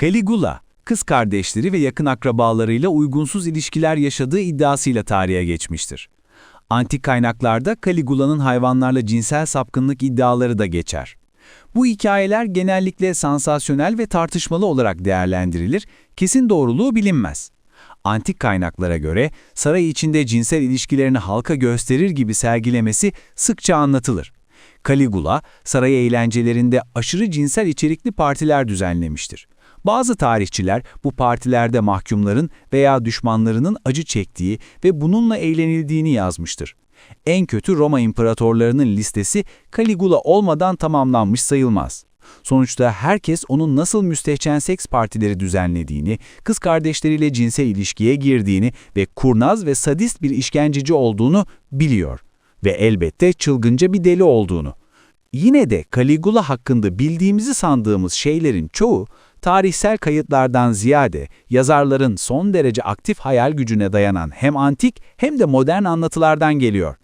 Caligula, kız kardeşleri ve yakın akrabalarıyla uygunsuz ilişkiler yaşadığı iddiasıyla tarihe geçmiştir. Antik kaynaklarda Caligula'nın hayvanlarla cinsel sapkınlık iddiaları da geçer. Bu hikayeler genellikle sansasyonel ve tartışmalı olarak değerlendirilir, kesin doğruluğu bilinmez. Antik kaynaklara göre saray içinde cinsel ilişkilerini halka gösterir gibi sergilemesi sıkça anlatılır. Caligula, saray eğlencelerinde aşırı cinsel içerikli partiler düzenlemiştir. Bazı tarihçiler bu partilerde mahkumların veya düşmanlarının acı çektiği ve bununla eğlenildiğini yazmıştır. En kötü Roma imparatorlarının listesi Caligula olmadan tamamlanmış sayılmaz. Sonuçta herkes onun nasıl müstehcen seks partileri düzenlediğini, kız kardeşleriyle cinsel ilişkiye girdiğini ve kurnaz ve sadist bir işkenceci olduğunu biliyor. Ve elbette çılgınca bir deli olduğunu. Yine de Caligula hakkında bildiğimizi sandığımız şeylerin çoğu, tarihsel kayıtlardan ziyade yazarların son derece aktif hayal gücüne dayanan hem antik hem de modern anlatılardan geliyor.